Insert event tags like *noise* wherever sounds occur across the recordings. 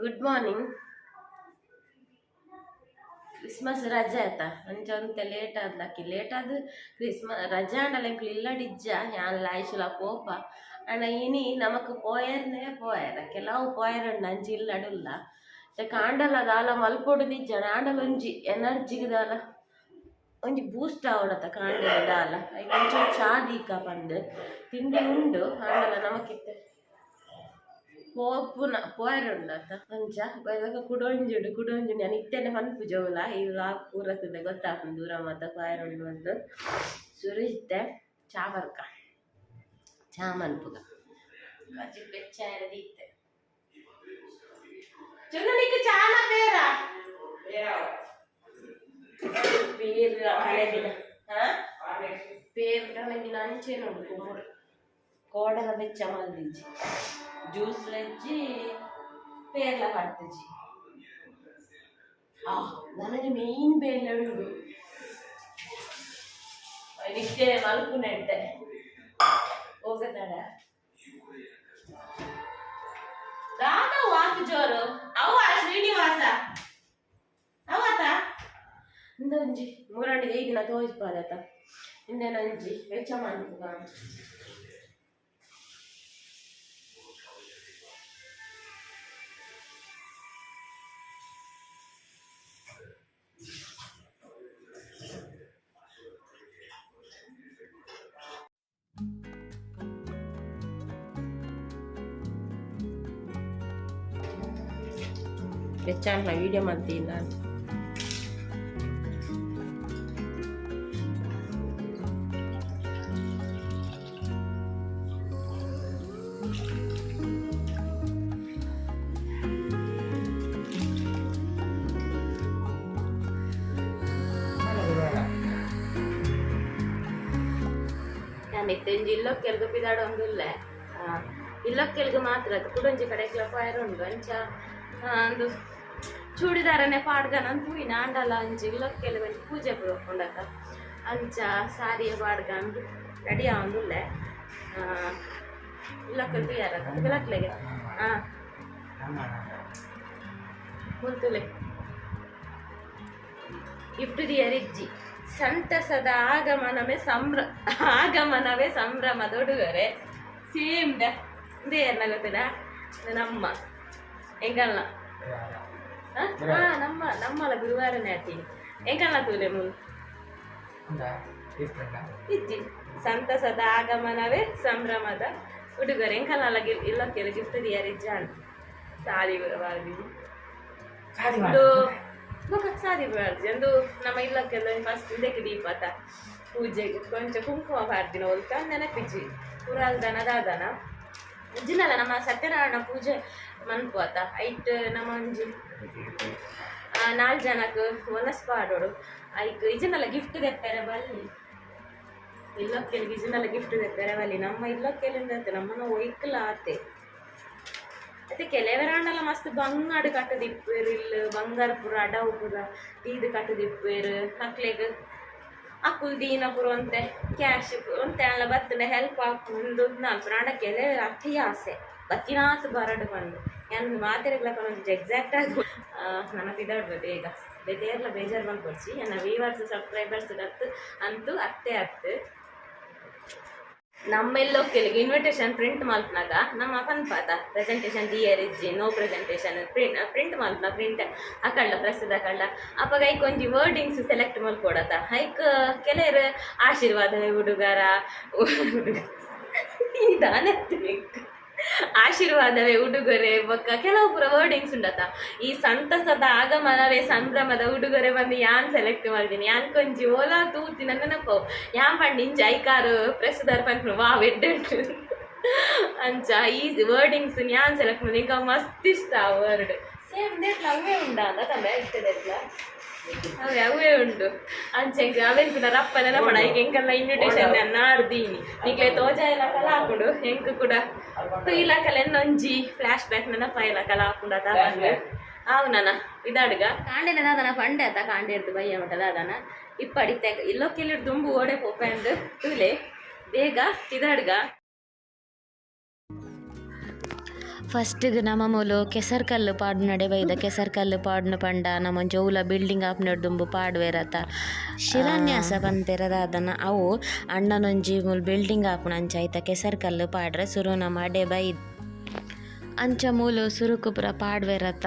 Good morning Christmas ರಜೆ ಆಯ್ತಾ? ಅಂಚ ಒಂತೆ ಲೇಟ್ ಆದ್ಲಾಕಿ ಲೇಟ್ ಆದ್ ಕ್ರಿಸ್ಮಸ್ ರಜೆ ಆಂಡಲ ಎಂಕ್ಲು ಇಲ್ಲಡಿಜ್ಜ ಯಾನ್ ಲಾಯ್ಸುಲ ಪೋಪ ಅಣ್ಣ, ಇನಿ ನಮಕ್ ಪೋಯರ್ನೇ ಪೋಯರ. ಕೆಲವು ಪೋಯರ್ ಉಂಡು ಅಂಚಿ ಇಲ್ಲಡುಲ್ಲ ಕಾಂಡಲ ದಾಲ ಮಲ್ಪೊಡುದಿಜ್ಜ ಆಂಡಲ ಒಂಜಿ ಎನರ್ಜಿಗ್ ದಾಲ. ಒಂಜಿ ಬೂಸ್ಟ್ ಆವಡತ ಕಾಂಡಲ ದಾಲ. ಐಕ್ ಒಂಚೂರು ಚಾ ದೀಕ ಪಂದ್. ತಿಂಡಿ ಉಂಡು ಆಂಡಲ ನಮಕಿತ್ತೆ പോപ്പുന പോയാറുണ്ടാത്ത ಅಂಚ ಬೆಳಗ್ಗೆ ಕುಡೋಂಜುಡು ಕುಡೋಂಜುಡು ನಾನು ಇತ್ತೇನೆ ಮನ್ಪು ಜೋಲ ಇವ್ರು ಆ ಊರತ್ತಿದ್ದೆ ಗೊತ್ತಾಗ್ತದೆ ದೂರ ಮಾತ ಪಾಯರುಂಡು ಅಂತ ಸುರಿತ್ತೆ ಚಾವರ್ಕ ಚಾ ಮನ್ಪುಗ ಕಜಿ ಬೆಚ್ಚ ಇತ್ತೆ ಚಾನ ಬೇರ ಬೇರ ಹಾ ಬೇರ ಕಳೆಗಿನ ಅಂಚೆ కోడల వెచ్చ మల్దించి జ్యూస్లు వచ్చి పేర్ల పడుతుంది ನನಗೆ ಮೇನ್ ಬೇಲುಂಡು ನಿತ್ಯ ಮಲ್ಪುನೆಟ್ಟೆ ಹೋಗತಾಡ ದಾದ ವಾಕ್ ಜೋರು ಅವ ಶ್ರೀನಿವಾಸ ಅವತ ಇಂದೊಂಜಿ ಮೂರಣ್ಣಿಗೆ ಈಗಿನ ತೋರಿಸ್ಪಾದತ ಇಂದೇನಂಜಿ ವೆಚ್ಚ ಮಾಡ್ಬೇಕು ವೆಚ್ಚ ಅಂತ ವಿಡಿಯೋ ಮಾಡ್ತೀನಿ ನಾನು ನಾನು ಇತ್ತಂಜಿ ಇಲ್ಲೊಕ್ಕೆಲ್ಗು ಪಿದಾಡೊಂದುಲ್ಲ ಇಲ್ಲೊಕ್ಕೆಲ್ಗು ಮಾತ್ರ ಅದು ಕುಡೊಂಜಿ ಕಡೆಕ್ಲ ಫೈರ್ ಉಂಡು ಅಂಚ ಆ, ಅಂದು ಚೂಡಿದಾರನೆ ಪಾಡ್ಗನಂತ ಹೂವಿನ ಆಂಡಲ ಅಂಜಿ ಇಲ್ಲೊಕ್ಕೆಲ್ಗು ಒಂಜಿ ಪೂಜೆ ಪುರಕೊಂಡಕ ಅಂಚ, ಸಾರಿಯ ಪಾಡ್ಗಂದು ರೆಡಿ ಆವಂದುಲ್ಲೆ. ಇಲ್ಲೊಕ್ಕಲ್ ಬಿಯಾರ ಬಿಲಕ್ಲೆಗೆ ಹಾಂ ಮುಂತುಲೆ ಗಿಫ್ಟ್ ದಿಯರಿಜ್ಜಿ ಸಂತಸದ ಆಗಮನವೇ ಸಂಭ್ರ, ಆಗಮನವೇ ಸಂಭ್ರಮದ ಉಡುಗೊರೆ ಸೇಮ್ ಡೇ ನಮ್ಮ ಎಂಗಲ್ಲ ಹಾ? ನಮ್ಮ ನಮ್ಮಲ್ಲ ಗುರುವಾರನೇ ಆತೀನಿ ಎಂಗಲ್ಲ ತೂಲೆ ಮುನ್ ಇಜ್ಜಿ ಸಂತಸದ ಆಗಮನವೇ ಸಂಭ್ರಮದ ಉಡುಗೊರೆ. ಎಂಕಲ್ನಲ್ಲ ಇಲ್ಲ ಕೆಲ ಗಿಫ್ಟ್ ದಿಯರಿಜ್ಜ ಅಂತ. ಸಾರಿ ಬರಬಾರ್ದು ಒಂದು ಸಾರಿ ಬರಬಾರ್ದು ಒಂದು ನಮ್ಮ ಇಲ್ಲಕ್ಕೆಲ್ಲ ಫಸ್ಟ್ ಇದಕ್ಕೆ ದೀಪತ ಪೂಜೆಗೆ ಕೊಂಚ ಕುಂಕುಮ ಬಾರ್ದಿನ ಒಲ್ಕ ನೆನಪಿಜ್ಜಿ ದಾದನ. ಇಜ್ಜಿನಲ್ಲ ನಮ್ಮ ಸತ್ಯನಾರಾಯಣ ಪೂಜೆ. ಮನ್ಪೋತ ಐಟ್ ನಮ್ಮ ಒಂಜಿ ನಾಲ್ ಜನಕ್ಕೆ ಒನಸ್ ಪಾಡೋಡು ಐಕ್ ಇಜನಲ್ಲ ಗಿಫ್ಟ್ ದೆಪ್ಪರೆ ಬಲ್ಲಿ. ಇಲ್ಲೊಕ್ಕೆಲ್ಲಿ ಇಜನಲ್ಲ ಗಿಫ್ಟ್ ದೆಪ್ಪರೆ ಬಲ್ಲಿ. ನಮ್ಮ ಇಲ್ಲೊಕ್ಕೆಲಿಂದ ನಮ್ಮನ್ನ ಒಯ್ಕಲ ಆತೆ ಅತ್ತೆ ಕೆಲವರಾಂಡಲ ಮಸ್ತ್ ಬಂಗಾಡು ಕಟ್ಟದಿಪ್ಪೇರು, ಇಲ್ಲ ಬಂಗಾರಪುರ, ಅಡವುಪುರ, ಇದು ಕಟ್ಟದಿಪ್ಪೇರು, ಮಕ್ಳಿಗೆ ಅಕ್ಕುಲ್ ದೀನ ಪುರ ಅಂತೆ ಕ್ಯಾಶ್ ಒಂತೆ ಅಲ್ಲ ಬತ್ತನೆ ಹೆಲ್ಪ್ ಹಾಕೊಂಡು ನಾಲ್ಕು ಪ್ರಾಣ ಕೆಲವರ ಅತಿ ಆಸೆ. ಬತ್ತಿನಾತ್ ಬರಡು ಬಂದು. ಏನು ಮಾತಿರಗ್ಲಕ್ಕ ಒಂದು ಎಕ್ಸಾಕ್ಟ್ ಆಗಿ ನನಗೆ ಇದಾಡ್ಬೋದು ಬೇಗ ಬೇದೇರ್ಲ ಬೇಜಾರು ಬಂದ್ಕೊಡ್ಸಿ ನನ್ನ ವೀವರ್ಸ್ ಸಬ್ಸ್ಕ್ರೈಬರ್ಸ್ ಹತ್ತು, ಅಂತೂ ಅತ್ತೆ ಹತ್ತು. ನಮ್ಮೆಲ್ಲೋ ಕೆಲಗೆ ಇನ್ವಿಟೇಷನ್ ಪ್ರಿಂಟ್ ಮಲ್ಪನಾಗ ನಮ್ಮ ಪನ್ಪಾತ ಪ್ರೆಸೆಂಟೇಷನ್ ದಿಯರ್ ಇಜ್ಜಿ ನೋ ಪ್ರೆಸೆಂಟೇಷನ್ ಪ್ರಿಂಟ್ ಪ್ರಿಂಟ್ ಮಲ್ಪನ ಪ್ರಿಂಟ್ ಹಾಕಳ್ಳ ಪ್ರಸ್ತುತ ಹಾಕಳ್ಳ ಅಪ್ಪಾಗ ಐಕ್ ಒಂಜಿ ವರ್ಡಿಂಗ್ಸ್ ಸೆಲೆಕ್ಟ್ ಮಲ್ಕೊಡತ ಐಕ್ ಕೆಲವರು ಆಶೀರ್ವಾದವೇ ಹುಡುಗರ, ಹುಡುಗ. ಇದಾನೆತ್ಬೇಕು ಆಶೀರ್ವಾದವೇ ಉಡುಗೊರೆ ಬೊಕ್ಕ ಕೆಲವು ಪುರ ವರ್ಡಿಂಗ್ಸ್ ಉಂಡತ ಈ ಸಂತಸದ ಆಗಮನವೇ ಸಂಭ್ರಮದ ಉಡುಗೊರೆ ಬಂದು ಯಾನ್ ಸೆಲೆಕ್ಟ್ ಮಾಡಿದ್ದೀನಿ ಯಾನ್ ಕೊಂಜಿ, ಓಲಾ ತೂತಿ ನನ್ನ ನೆನಪು. ಯಾನ್ ಪಂಡ್ ಇಂಚ ಐಕಾರು ಪ್ರಸ್ತುತ ಪಂಡ್ ವಾ ವೆಡ್ ಅಂಚ ಈ ವರ್ಡಿಂಗ್ಸ್ ಯಾನ್ ಸೆಲೆಕ್ಟ್ ಮಾಡಿ ಇಂಕ ಮಸ್ತ್ ಇಷ್ಟ ಆ ವರ್ಡ್ ಸೇಮ್ ದೇಟ್ ಅವೇ ಉಂಡ ಅಂತ ತಮ್ಮ ಇರ್ತದೆಟ್ಲ ಅವೇ ಅವೇ ಉಂಡು ಅಂಚೆಂಗೆ ಅವೆಂತಿನ ರಪ್ಪ ನೆನಪಡ ಈಗ ಹೆಂಗೆಲ್ಲ ಇನ್ವಿಟೇಷನ್ ನಾಡ್ದೀನಿ ಈಗಲೇ ತೋಜ ಎಲ್ಲ ಕಲ ಹಾಕೊಂಡು ಹೆಂಗ್ ಕೂಡ. ಇಲಾಕಲ್ಲ ಎನ್ನೊಂಜಿ ಫ್ಲಾಶ್ ಬ್ಯಾಕ್ ನೆನಪ ಇಲ್ಲ ಕಲ ಹಾಕೊಂಡು ಅದ ಅವು ನನ್ನ ಇದಾಡ್ಗ. ಕಾಂಡೆನ ದಾದನ ಪಂಡೆ ಅದ ಕಾಂಡೆ ಇರ್ದು ಬಯ್ಯ ಮಠ ದಾದನ. ಇಪ್ಪಡಿತ್ತೆ ತೆಗ ಇಲ್ಲೋ ಕೆಲವು ದುಂಬು ಓಡೆ ಪೋಪೆ ಅಂದು ತುಲೆ. ಬೇಗ ಇದಾಡ್ಗ. ಫಸ್ಟಿಗೆ ನಮ್ಮ ಮೂಲು ಕೆಸರ್ ಕಲ್ಲು ಪಾಡು ನಡೆ ಬೈದ ಕೆಸರ್ ಕಲ್ಲು ಪಾಡ್ನ ಪಂಡ ನಮ್ಮ ಜೋವುಲ ಬಿಲ್ಡಿಂಗ್ ಆಪ್ ನಡ್ದುಂಬು ಪಾಡ್ವೆರತ ಶಿಲಾನ್ಯಾಸ ಅದನ್ನ ಅವು ಅಣ್ಣನೊಂಜಿ ಮೂಲು ಬಿಲ್ಡಿಂಗ್ ಆಪುನ ಅಂಚ ಐತ ಕೆಸರು ಕಲ್ಲು ಪಾಡ್ರೆ ಸುರು ನಮ್ಮ ಅಡೆ ಬೈ ಅಂಚ ಮೂಲು ಸುರುಕು ಪೂರ ಪಾಡ್ವೆರತ್ತ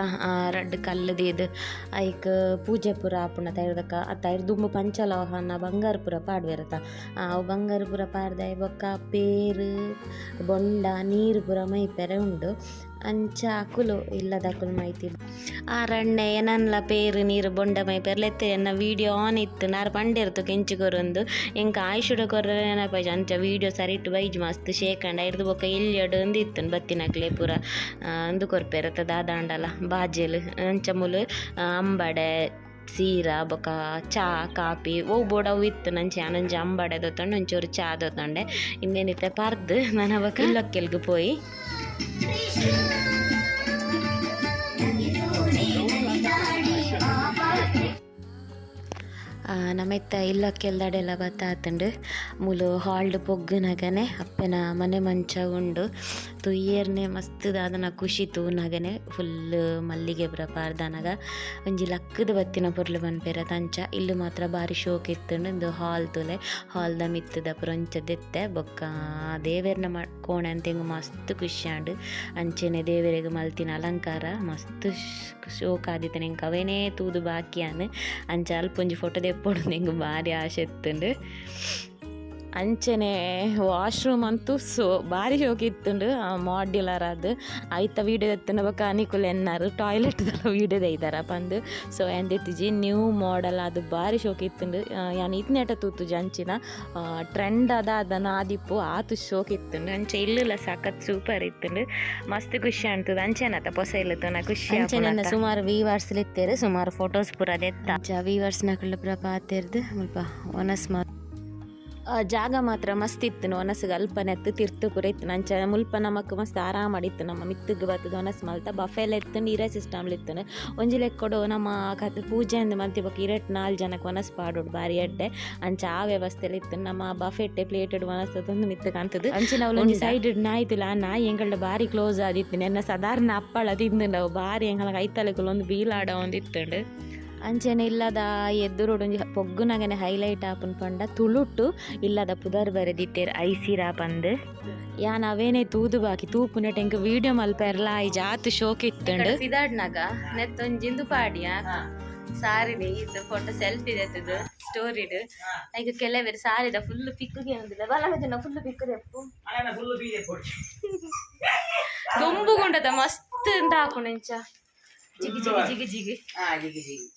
ರಡ್ಡ್ ಕಲ್ಲುದೀದ್ ಐಕ್ ಪೂಜೆ ಪೂರ ಆಪುನ ತೈರ್ದಕ್ಕ ಅತ್ತ ದುಂಬು ಪಂಚಲೋಹನ ಬಂಗಾರ ಪೂರ ಆ, ಅವು ಬಂಗಾರ ಪೂರ ಪಾಡ್ದೆ, ಬೊಕ್ಕ ಪೇರು, ಬೊಂಡ ನೀರು ಪೂರ ಮೈಪೆರೆ ಉಂಡು. ಅಂಚ ಅಕುಲು ಇಲ್ಲದ ಅಕುಲು ಮೈತಿ ಆ ರಣ್ಣೆ ಏನನ್ಲ ಪೇರು ನೀರು ಬೊಂಡ ಮೈ ಲೆತ್ತೆ ಎನ್ನ ವೀಡಿಯೋ ಆನ್ ಇತ್ತು. ನಾರು ಪಂಡಿರ್ತು ಕೆಂಚು ಕೊರೊಂದು ಎಂಕ ಆಯ್ಷುಡ ಕೊರ್ರೆ ನೆನಪಾಯ್ತು ಅಂಚ ವೀಡಿಯೋ ಸರಿಟ್ಟು ಬೈಜ್ ಮಸ್ತ್ ಶೇಖಂಡ. ಇರ್ದು ಬೊಕ್ಕ ಎಲ್ಲಿಯಡು ಒಂದು ಇತ್ತು ಬತ್ತಿನಕ್ಲೆ ಪೂರ. ಅಂದು ಕೊರ್ಪೆರತ್ತ ದಾದಾಂಡಲ ಬಾಜೆಲ್, ಅಂಚ ಮುಲು ಅಂಬಡೆ, ಸೀರ, ಬೊಕ ಚಾ ಕಾಪಿ ಓ ಬೋಡ ಅವು ಇತ್ತು ನಂಚೆ. ಆನೊಂಜಿ ಅಂಬಡೆ ದೊತ್ತಂಡು ಒಂಚೂರು ಚಾ ದೊತ್ತಂಡೆ ಇನ್ನೇನಿತ್ತೆ ಪರ್ದು ನನ್ನ ಬೊಕ ಇಲ್ಲೊಕ್ಕೆಲ್ಗೆ ಪೋಯಿ. ಆ, ನಮೆತ್ತ ಇಲ್ಲಕ್ಕೆಲ್ದಡೆಲ್ಲ ಬತ್ತಾತುಂಡು ಮುಲು ಹಾಲ್ಡ್ ಪೊಗ್ಗುನಗನೆ ಅಪ್ಪನ ಮನೆ ಮಂಚ ಉಂಡು. ತುಯ್ಯರ್ನೆ ಮಸ್ತ್ ದಾದನ ಖುಷಿ ತೂನಗನೆ ಫುಲ್ ಮಲ್ಲಿಗೆ ಪುರ ಪಾರ್ದನಗ. ಒಂಜಿ ಲಕ್ಕದ ಬತ್ತಿನ ಪೊರ್ಲು ಬನ್ಪೆರ ತಂಚ. ಇಲ್ಲು ಮಾತ್ರ ಬಾರಿ ಶೋಕ್ ಇತ್ತುಂಡು. ಇಂದು ಹಾಲ್ ತುಲೆ ಹಾಲ್ದ ಮಿತ್ತದ ಪುರ ಒಂಚ ದೆತ್ತೆ ಬೊಕ್ಕ ದೇವೆರ್ನ ಮ, ಕೋಣೆ ಅಂತೆಂಗ್ ಮಸ್ತ್ ಖುಷಿ ಆಂಡು. ಅಂಚೆನೆ ದೇವರಿಗೆ ಮಲ್ತಿನ ಅಲಂಕಾರ ಮಸ್ತ್ ಶೋಕ್ ಆದಿತ್ತೆ ನೆಂಕ್ ಅವೇನೇ ತೂದು ಬಾಕಿ ಆನ್ ಅಂಚ ಅಲ್ಪ ಒಂಜಿ ಫೋಟೋ ದೆಪ್ಪೊಡು ನೆಂಗ್ ಭಾರಿ ಆಸೆ ಇತ್ತುಂಡು ಅಂಚನೆ ವಾಶ್ರೂಮ್ ಅಂತೂ ಸೊ ಭಾರಿ ಹೋಗಿತ್ತು ಮಾಡ್ಯುಲರ್ ಅದು. ಐತ ವೀಡಿಯೋ ಎತ್ತಿನ ಬೊಕ ಅನಿಕುಲ್ ಎನ್ನಾರು. ಟಾಯ್ಲೆಟ್ ವೀಡಿಯೋದ ಇದ್ದಾರ ಬಂದು ಸೊ ಎಂದಿತ್ತಿಜಿ ನ್ಯೂ ಮಾಡಲ್ ಅದು ಭಾರಿ ಶೋಕಿತ್ತುಂಡು. ಯಾನ್ ಇತ್ನೆಟ ತೂತು ಜಂಚಿನ. ಟ್ರೆಂಡ್ ಅದ ಅದನ್ನ ಆದಿಪ್ಪು ಆತು ಶೋಕಿತ್ತುಂಡು. ಅಂಚೆ ಇಲ್ಲ ಸಖತ್ ಸೂಪರ್ ಇತ್ತುಂಡು. ಮಸ್ತ್ ಖುಷಿ ಅಂತದ ಅಂಚೆನತ ಪೊಸ ಇಲ್ಲತನ ಖುಷಿ ಅಂಚೆನ ಸುಮಾರು ವೀವರ್ಸ್ ಲಿತ್ತೇರು. ಸುಮಾರು ಫೋಟೋಸ್ ಪೂರ ದೆತ್ತ. ವೀವರ್ಸ್ ನಕಲ್ ಪೂರ ಪಾತೆರ್ದು. ಮುಲ್ಪ ಒನಸ್ ಮಾ ಆ, ಜಾಗ ಮಾತ್ರ ಮಸ್ತ್ ಇತ್ತು ಒನಸ್ಗೆ ಅಲ್ಪನೆ ಎತ್ತು ತಿರ್ತು ಪೂರ ಇತ್ತು. ನಂಚ ಮುಲ್ಪ ನಮಕ್ ಮಸ್ತ್ ಆರಾಮ ಮಾಡಿತ್ತು. ನಮ್ಮ ಮಿತ್ತಗೆ ಬರ್ತದ ಒನಸ್ ಮಲ್ತ. ಬಫೆಲ್ ಎತ್ತು ನೀರ ಸಿಸ್ಟಮ್ ಇತ್ತು. ಒಂಜಿ ಲೆಕ್ಕೊಡು ನಮ್ಮ ಕತ್ ಪೂಜೆ ಅಂದ್ ಮಲ್ತಿ ಬೊಕ ಇರೆಟ್ ನಾಲ್ ಜನಕ್ಕೆ ಒನಸ್ ಪಾಡೋಡು ಬಾರಿ ಎಡ್ಡೆ. ಅಂಚ ಆ ವ್ಯವಸ್ಥೆಲಿ ಇತ್ತು. ನಮ್ಮ ಬಫೆಟ್ ಪ್ಲೇಟೆಡ್ ಒನಸ್ ಒಂದು ಮಿತ್ತ ಕಾಣ್ತದೆ. ಅಂಚೆ ನಾವು ಒಂದು ಸೈಡ್ ನಾಯ್ತಿಲ್ಲ ಆ ನಾಯಿ ಎಂಗಳ ಬಾರಿ ಕ್ಲೋಸ್ ಆದಿತ್ತು ನನ್ನ ಸಾಧಾರಣ ಅಪ್ಪಳ ತಿಂದು ನಾವು ಬಾರಿ ಎಂಗಳ ಐತಲೆಗಳು ಒಂದು ಬೀಲಾಡ ಒಂದು ಇತ್ತುಂಡು. ಅಂಚೆನೆ ಇಲ್ಲದ ಎದ್ದುರೋಡು ಒಂಜಿ ಪೊಗ್ಗುನಗನೆ ಹೈಲೈಟ್ ಆಪುನ್ ಪಂಡ ತುಳುಟು ಇಲ್ಲದ ಪುದರ್ ಬರೆದಿಟ್ಟೇರು ಐಸಿರಾ ಪಂದ್. ಯಾನ್ ಅವೇನೆ ತೂದು ಬಾಕಿ ತೂಪುನೆ ಟೆಂಕ್ ವಿಡಿಯೋ ಮಲ್ಪೆರ್ಲ ಐ ಜಾತ್ ಶೋಕ್ ಇತ್ತುಂಡು. ನೆತ್ತೊಂದು ನೆತ್ತೊಂಜಿಂದು ಪಾಡಿಯ? ಸಾರಿನಿ ಇದು ಫೋಟೋ ಸೆಲ್ಫಿ ಎತ್ತದು ಸ್ಟೋರಿಡ್ ಈಗ ಕೆಲವರು ಸಾರಿದ ಫುಲ್ ಪಿಕ್ಕಿಗೆ ಒಂದಿಲ್ಲ ಬಲ ಫುಲ್ ಪಿಕ್ ದೆಪ್ಪು *laughs* ದುಂಬುಗುಂಡದ ಮಸ್ತ್ ಅಂತ ಹಾಕೊಂಡು ಜಿಗಿ ಜಿಗಿ ಜಿಗಿ ಜಿಗಿ. ಜಿಗಿ ಜಿಗಿ.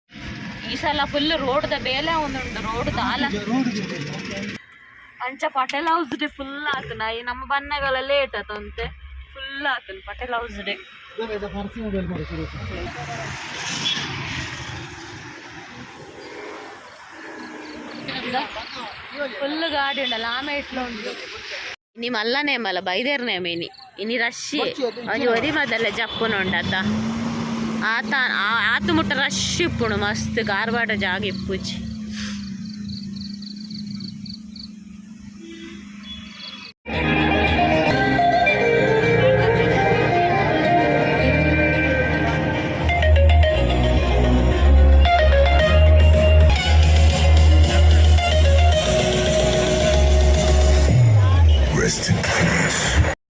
ಈ ಸಲ ಫುಲ್ ದ ಬೇಲೆ ಒಂದುಂಟು ರೋಡ್ ದಾಲ. ಅಂಚ ಪಟೇಲ್ ಹೌಸ್ ಡೇ ಫುಲ್ ಆತನ ಈ ನಮ್ಮ ಬಣ್ಣಗಳ ಲೇಟ್ ಆತಂತೆ ಫುಲ್ ಆತನ ಪಟೇಲ್ ಹೌಸ್ ಡೇ ಫುಲ್ ಗಾಡಿ ಉಂಡಲ್ಲ ಆಮೆ ಇಟ್ಲು ಉಂಟು. ಮಲ್ಲ ಮಲ್ಲ ಬೈದೇರ್ನೇ ಮೇನಿ. ಇನಿ ರಶ್. ಒದಿ ಮದಲ್ಲ ಜಪ್ಪುನ ಉಂಡತ್ತ ಆತ ಆತು ಮುಟ್ಟ ರಶ್ ಇಪ್ಪುಣು ಮಸ್ತ್ ಕಾರ್ವಾಡ ಜಾಗ ಇಪ್ಪುಜಿ Rest in peace.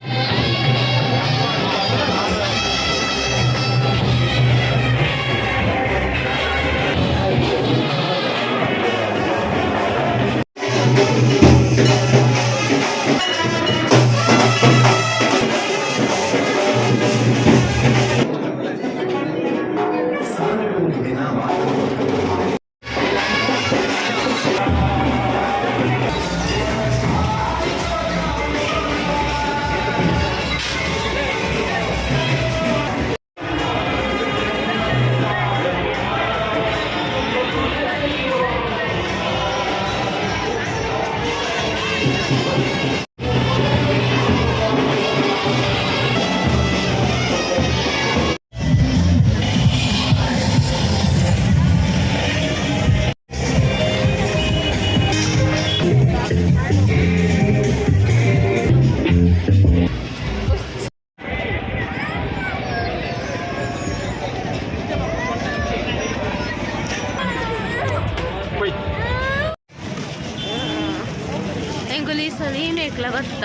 ಏಕ್ಲ ಬತ್ತ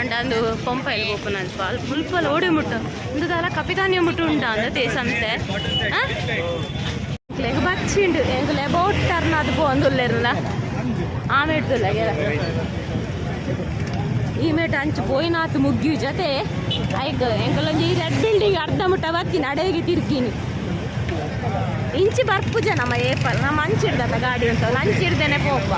ಅಂಡ ಅಂದು ಪಂಪೈಲ್ ಓಪನ್ ಅಂತ ಅಲ್ಲಿ ಮುಲ್ಪಲ್ಲ ಓಡಿ ಮುಟ್ಟ. ಒಂದು ದಾಲ ಕಪಿತಾನಿಯ ಮುಟ್ಟು ಉಂಟ ಅಂದ ತೇಸಂತೆ ಲೆಗ್ ಬಚ್ಚಿಂಡು ಎಂಗ್ ಲೆಬೌಟ್ ಟರ್ನ್ ಅದು ಪೋಂದುಲ್ಲೆರ್ಲ ಆమె ಇಡ್ದುಲ್ಲ ಈ ಮೇಟ ಅಂಚು ಪೋಯಿನಾತು ಮುಗ್ಗಿ ಜೊತೆ ಐಕ್ ಈ ರೆಡ್ ಬಿಲ್ಡಿಂಗ್ ಅರ್ಧ ಮುಟ್ಟ ಬರ್ತೀನಿ ಅಡೆಗೆ ತಿರ್ಗಿನಿ. ಇಂಚಿ ಬರ್ಪುಜ ನಮ್ಮ ಏಪಲ್ ನಮ್ಮ ಅಂಚಿಡ್ದತ್ತ ಗಾಡಿ ಅಂತ. ಅಂಚಿಡ್ದೇನೆ ಪೋಪ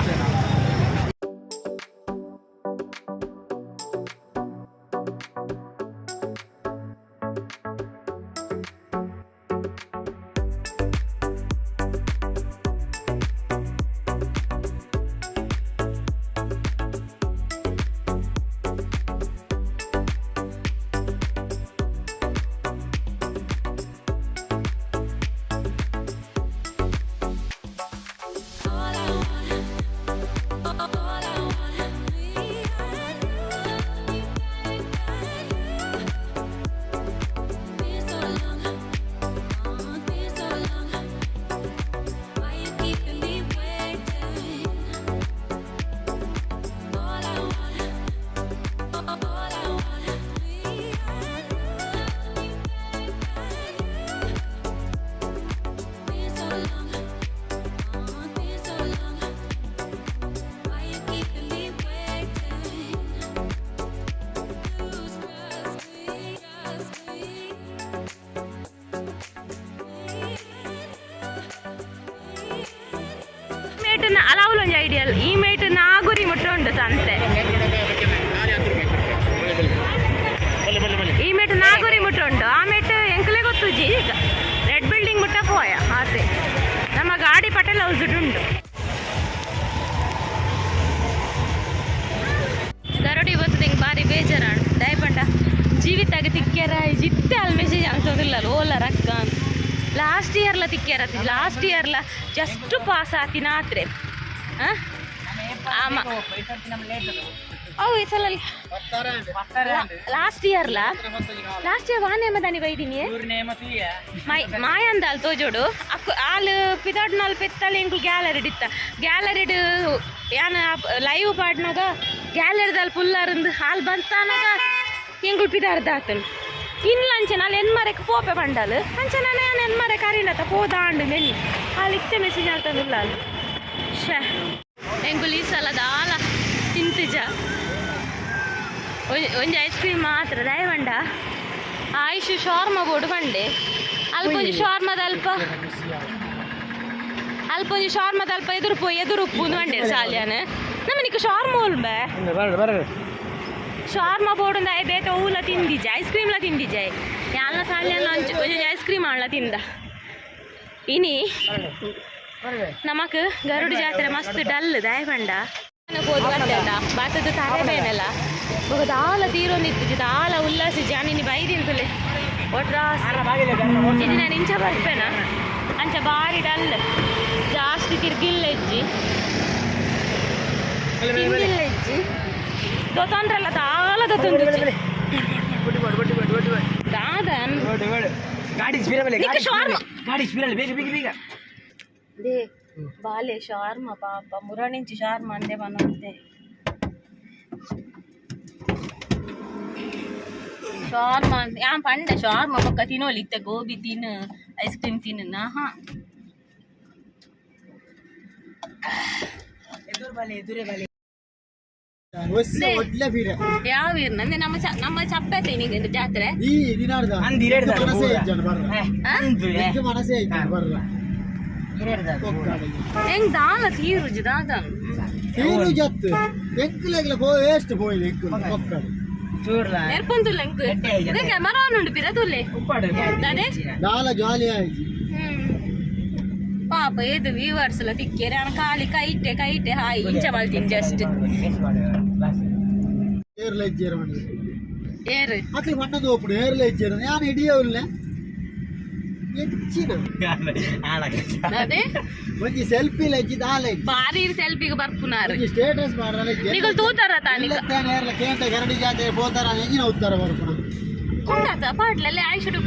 ಅಲಾವುಲೊಂಜಿ ಐಡಿಯಲ್ ಈ ಮೇಟ್ ನಾಗುರಿ ಮುಟ್ಟ ಸಂತೆ. ಈ ಮೇಟ್ ನಾಗುರಿ ಮುಟ್ಟ ಆ ಮೇಟ್ ಎಂಕಲೆ ಗೊತ್ತುಜಿ ಈಗ ರೆಡ್ ಬಿಲ್ಡಿಂಗ್ ಮುಟ್ಟ ಪೋಯ. ಆತೆ ನಮ್ಮ ಗಾಡಿ ಪಟೇಲ್ ಹೌಸ್ ಉಂಟು. ಗರಡಿ ಬರ್ತದೆ ಹಿಂಗೆ ಬಾರಿ ಬೇಜಾರಾಣ. ದಯಪಂಡ ಜೀವಿತಾಗ ತಿಕ್ಕ್ಯಾರ. ಜಿತ್ತೆ ಅಲ್ಲಿ ಮೆಸೇಜ್ ಆಗ್ತದಿಲ್ಲ ಓಲ ರಕ್ಕ ಲಾಸ್ಟ್ ಇಯರ್ಲ ತಿಕ್ಕ್ಯಾರ ಲಾಸ್ಟ್ ಇಯರ್ಲ ಜಸ್ಟ್ ಪಾಸ್ ಆತಿನ ಆತ್ರೆ. ಆಮ. ಅವು ಸಲ ಲಾಸ್ಟ್ ಇಯರ್ ಲಾಸ್ಟ್ ಇಯರ್ ವಾನೆ ಮದಾನಿ ಬೈದಿನಿ ಮೈ ಮಾಯಾಂದ ಅಲ್ಲಿ ತೋಜೋಡು. ಅಕ್ಕು ಪಿದಾಡ್ ನಾಲ್ ಪೆತ್ತಲ್ಲಿ ಎಂಕು ಗ್ಯಾಲರಿ ಇತ್ತ. ಗ್ಯಾಲರಿಡ್ ಯಾನ ಲೈವ್ ಪಾಡ್ನಾಗ ಗ್ಯಾಲರಿದಲ್ಲಿ ಫುಲ್ಲರಿಂದ ಹಾಲ್ ಬಂತಾನಾಗ ಎಂಗುಳ್ ಪಿದಾರ್ದ ಆತನು. ಇನ್ನು ಅಂಚೆ ಅಲ್ಲಿ ಎನ್ಮರೆಕ್ ಪೋಪೆ ಪಂಡಲ್ ಅಂಚೆ ನಾನು ಏನು ಎನ್ಮರೆ ಕರೀನತ ಪೋದಾಂಡು ಮೆಲ್ಲಿ. ಅಲ್ಲಿ ಇತ್ತೆ ಮೆಸೇಜ್ ಆಗ್ತಾನಿಲ್ಲ ಅಲ್ಲಿ ಶೇ ಎಂಗುಲ್ ಈ ಸಲ ದಾಲ ತಿಂತಿಜ. ಒಂಜಿ ಐಸ್ ಕ್ರೀಮ್ ಮಾತ್ರ ದಯವಂಡ ಆಯುಷ್ ಶೋರ್ಮ ಬಂಡೆ ಅಲ್ಪ ಒಂಜಿ ಶಾರ್ಮದ ಅಲ್ಪ. ಅಲ್ಪ ಒಂಜಿ ಶಾರ್ಮದ ಅಲ್ಪ ಎದುರು ಪೋಯಿ ಎದುರು ಉಪ್ಪು ಬಂಡೆ ಸಾಲ್ಯಾನ ನಮ್ಮನಿക്ക് ಶೋರ್ಮ ಉಲ್ಬೆ ಶೋರ್ಮ ಬೋರ್ಡ್ ಒಂದು ಬೇತ ಊಲ ತಿಂದಿಜ ಐಸ್ ಕ್ರೀಮ್ಲ ತಿಂದಿಜ. ಯಾಲ್ನ ಸಾಲ್ಯಾನ ಒಂಜಿ ಐಸ್ ಕ್ರೀಮ್ ಆಳ್ಲ ತಿಂದ. ಇನಿ. ನಮಕ್ ಗರುಡ ಜಾತ್ರೆ ಮಸ್ತ್ ಡಲ್ ದಯವಂಡ ಹೋದ್ ಬರ್ತೇಡ ಬಾತದ ತಾರೆ ಬೇನಲ್ಲ ఒక ದಾಲ ತೀರೊಂದಿತ್ತು ದಾಲ ಉಲ್ಲಾಸ ಜಾನಿನಿ ಒಟ್ರಾಸ್. ಇದು ನಾನು ಇಂಚ ಬರ್ಪೇನ? ಅಂಚ ಬಾರಿ ಡಲ್. ಜಾಸ್ತಿ ತಿರ್ಗಿಲ್ಲ ಇಜ್ಜಿ. ತಿಂದಿಲ್ಲ ಇಜ್ಜಿ. ದೊತ್ತಂದ್ರಲ್ಲ ದಾಲದ ತಂದು ದಾದನ್ ಗಾಡಿ ಸ್ಪೀರಬಲೆ ನಿಕ್ಕ ಶಾರ್ಮ. ಗಾಡಿ ಸ್ಪೀರಲ್ ಬೇಗ ಬೇಗ ಬೇಗ ದೇ ಬಾಲೆ ಶಾರ್ಮ ಪಾಪ ಮುರಣಿಂಚಿ ಶಾರ್ಮ ಅಂದೆ ಬನ್ನಂತೆ ಶಾರ್ಮ ಯಾನ್ ಪಂಡ ಶಾರ್ಮ ಪಕ್ಕ ತಿನ್ನೋಲಿತ್ತೆ ಗೋಬಿ ತಿನ್ನು ಐಸ್ ಕ್ರೀಮ್ ತಿನ್ನು ನಾ ಎದುರು ಬಲೆ ಎದುರೇ ಬಲೆ ಒಡ್ಲೆ ಬೀರೆ ಯಾವ ಇರ್ನ ಅಂದ್ರೆ ನಮ್ಮ ಚ- ನಮ್ಮ ಚಪ್ಪತ್ತೆ ನಿಂಗೆ ಜಾತ್ರೆ ಈ ದಿನಾರ್ದ ಅಂದ್ ಇರೇಡ್ದ ಮನಸ್ಸೇ ಇಜ್ಜನ ಬರ್ರ ಅಂದು ನಿಂಗೆ ಮನಸ್ಸೇ ಇಜ್ಜನ ಬರ್ರ ಇರೇಡ್ದ ಒಕ್ಕಾಡಿಗೆ ಹೆಂಗ್ ದಾಲ ತೀರುಜು ದಾದನ್ ತೀರು ಜತ್ತು ಎಂಕ್ಲೆಗ್ಲ ಪೋ ವೇಸ್ಟ್ ಪೋಯಿಲ್ಲ ಎಂಕುಲು ಒಕ್ಕಾಡಿ ಚೂರ್ಲ ನೆರ್ಪೊಂದುಲ್ಲ ಎಂಕ್ ಗಟ್ಟಿ ಆಗಿದೆ. ಇದಕ್ಕೆ ಮರವನ್ನುಂಡು ಪಿರದುಲ್ಲೆ ಉಪ್ಪಾಡು ದಾದೆ ದಾಲ ಜಾಲಿ ಆಯ್ತು ಹ್ಮ್. ಪಾಪ ಏದು ವ್ಯೂವರ್ಸ್ ಎಲ್ಲ ತಿಕ್ಕೇರೆ ಅವನ ಖಾಲಿ ಕೈಟೆ ಕೈಟೆ ಹಾಯ್ ಇಂಚ ಮಾಡ್ತೀನಿ ಜಸ್ಟ್ ಏರ್ಲ ಇಜ್ಜೇರ ಮಾಡಿ ಏರು ಅಕ್ಲಿ ಮಣ್ಣದು ಒಪ್ಪುಡು ಏರ್ಲ ಇಜ್ಜೇರ ನಾನು ಹಿಡಿಯ ಉಲ್ಲೆ ಹೆಚ್ಚಿನ ಅದೇ? ಒಂಜಿ ಸೆಲ್ಫಿ ಬಾರಿ ಸೆಲ್ಫಿಗೆ ಬರ್ಪುನಾರು ಒಂಜಿ ಸ್ಟೇಟಸ್ ಮಾಡ್ರಲ್ಲ ನಿಗಲ್ ತೂತಾರ ಏರ್ಲ ಗರಡಿ ಜಾತೆ ಪೋತರ ಎಂಜಿನ ಉತ್ತರ ಆಯ್ಷುಡು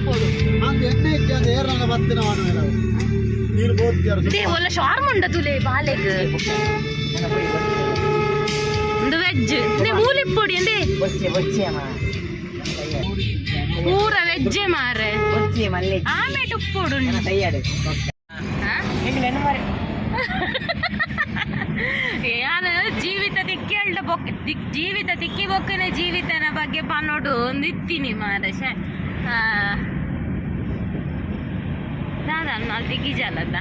ಅಂದ್ ಎಣ್ಣೆ ಏರ್ಲ ನೀನು ದೇ ಒಲ್ಲ ಶಾರ್ಮ್ ಉಂಡ ತುಲೆ ಬಾಲೆಗ್. ಒಂದು ವೆಜ್ ನೇ ಮೂಲಿಪ್ಪೊಡಿ ಅಂದೆ ಬೊಚ್ಚೆ ಬೊಚ್ಚೆ ಅಮ್ಮ ಪೂರ ವೆಜ್ಜೆ ಮಾರೆ ಬೊಚ್ಚೆ ಮಲ್ಲೆ ಆಮೇಲೆ ಉಪ್ಪೊಡು ತಯ್ಯಾಡು ಹೆಂಗ್ಲೇನು ಮಾರಿ ನಾನು ಜೀವಿತ ದಿಕ್ಕೇಳ್ದ ಬೊಕ್ಕ ದಿಕ್ ಜೀವಿತ ದಿಕ್ಕಿ ಬೊಕ್ಕನೆ ಜೀವಿತನ ಬಗ್ಗೆ ಪನ್ನೋಡು ಒಂದಿತ್ತೀನಿ ಮಾರ ಶೇ ನಾನು ದಿಗ್ಗಿಜಲ್ಲದ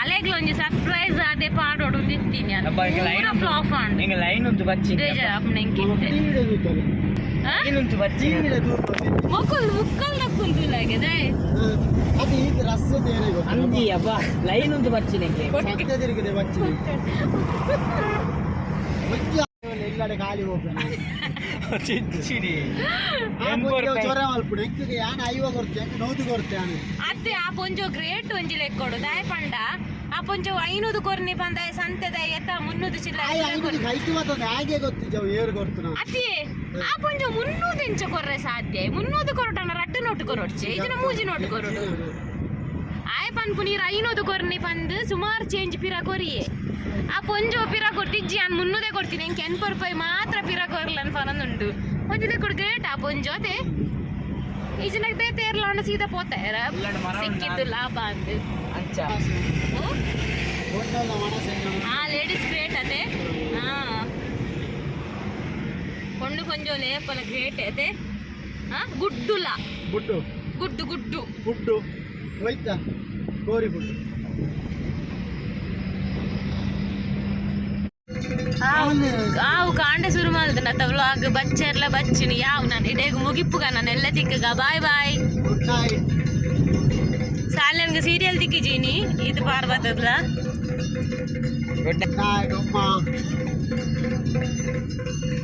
ಅಲೆಗ್ಲ ಒಂಜಿ ಸರ್ಪ್ರೈಸ್ ಅದೇ ಪಾಡೋಡು ದಿತ್ತೀನಿ ಫ್ಲಾಪ್ ಆಂಡ್ ಹಿಂಗೆ ಲೈನ್ ಉಂಟು ಬಚ್ಚಿ ಬೇಜಾರು ಅಪ್ಪನಂಕಿಂತೆ ತೀವಿಡೆ ದೂತರು ಲೈನ್ ಉಂಟು ಬಚ್ಚಿ ತೀವಿಡೆ ದೂತರು ಮುಕ್ಕಲ್ ಮುಕ್ಕಲ್ ನಕ್ಕುಂದು ಲಾಗಿದೆ ಅದು ಇದು ರಸ್ತೆ ಬೇರೆ ಅಂಜಿ ಅಬ್ಬ ಲೈನ್ ಉಂಟು ಬಚ್ಚಿ ನಿಂಗೆ ಸತ್ಯ ತಿರುಗಿದೆ ಬಚ್ಚಿ ಎಲ್ಲಡೆ ಖಾಲಿ ಹೋಗ್ತಾನೆ ಚಿಚ್ಚಿಡಿ ಜ್ವರ ಮಲ್ಪುಡು ಎಂಕಿಗೆ ಯಾನ್ ಐವ ಕೊಡ್ತೆ ಎಂಕ್ ನೋದು ಕೊಡ್ತೆ ಯಾನು? ಅತ್ತೆ ಆ ಪೊಂಜು ಗ್ರೇಟ್ ಒಂಜಿ ಲೆಕ್ಕೊಡು ದಾಯ ಪಂಡ ಆ ಪೊಂಜು ಐನೂದು ಕೊರ್ನಿ ಪಂದ ಸಂತೆದ ಎತ್ತ ಮುನ್ನೂದು ಚಿಲ್ಲ ಆಯ್ ಹಾಗೆ ಏರು ಅತ್ತಿ ಅತಿ ಆ ಪೊಂಜು ಮುನ್ನೂದು ಇಂಚ ಕೊರ್ರೆ ಸಾಧ್ಯ. ಮುನ್ನೂದು ಕೊರಟನ ರಟ್ಟು ನೋಟು ಕೊರೊಡ್ಚೆ. ಇದನ್ನ ಮೂಜಿ ನೋಟು ಕೊರಡು. ಪುನಿ ರೈನೋ ಐನೂದು ಕೊರ್ನಿ ಪಂದ್ ಸುಮಾರು ಚೇಂಜ್ ಪಿರ ಕೊರಿಯೆ ಆ ಪೊಂಜೋ ಪಿರ ಕೊಟ್ಟಿಜ್ಜಿ ಅನ್ ಮುನ್ನೂದೇ ಕೊಡ್ತೀನಿ. ಎಂಕೆ ಎನ್ಪು ರೂಪಾಯಿ ಮಾತ್ರ ಪಿರ ಕೊರ್ಲನ್ ಪನೊಂದುಂಡು ಒಂಜಿದೆ ಕೊಡು ಗ್ರೇಟ್ ಆ ಪೊಂಜೋ ಅದೇ ಈಜಿನಾಗ ತೇರ್ಲಾಂಡ ಸೀದ ಸೀದಾ ಪೋತಾರ. ಸಿಕ್ಕಿದ್ದು ಲಾಭ ಅಂದ್. ಹಾ ಆ ಲೇಡೀಸ್ ಗ್ರೇಟ್ ಅದೇ ಹಾ. ಕೊಂಡು ಕೊಂಜೋ ಲೇಪಲ ಗ್ರೇಟ್ ಅದೇ ಹಾ? ಗುಡ್ಡು. ಲಾ ಗುಡ್ಡು ಗುಡ್ಡು. ಗುಡ್ಡು. ಹೋಯ್ತಾ ಕೋರಿ ಬುಡ್ಡು ಆವು ಕಾಂಡೆ ಶುರು ಮಾಡಿದ್ರೆ ನಾ ತವಳು ಆಗ ಬಚ್ಚರ್ಲ ಬಚ್ಚಿನಿ. ಯಾವ ನಾನು? ಇಡೇಗ ಮುಗಿಪ್ಪುಗ ನಾನು. ಎಲ್ಲ ತಿಕ್ಕಗ ಬಾಯ್ ಬಾಯ್. ಸಾಲ್ಯನ್ಗೆ ಸೀರಿಯಲ್ ತಿಕ್ಕಿಜೀನಿ. ಇದು ಪಾರ್ವತದ್ಲ ಗುಡ್ ನೈಟ್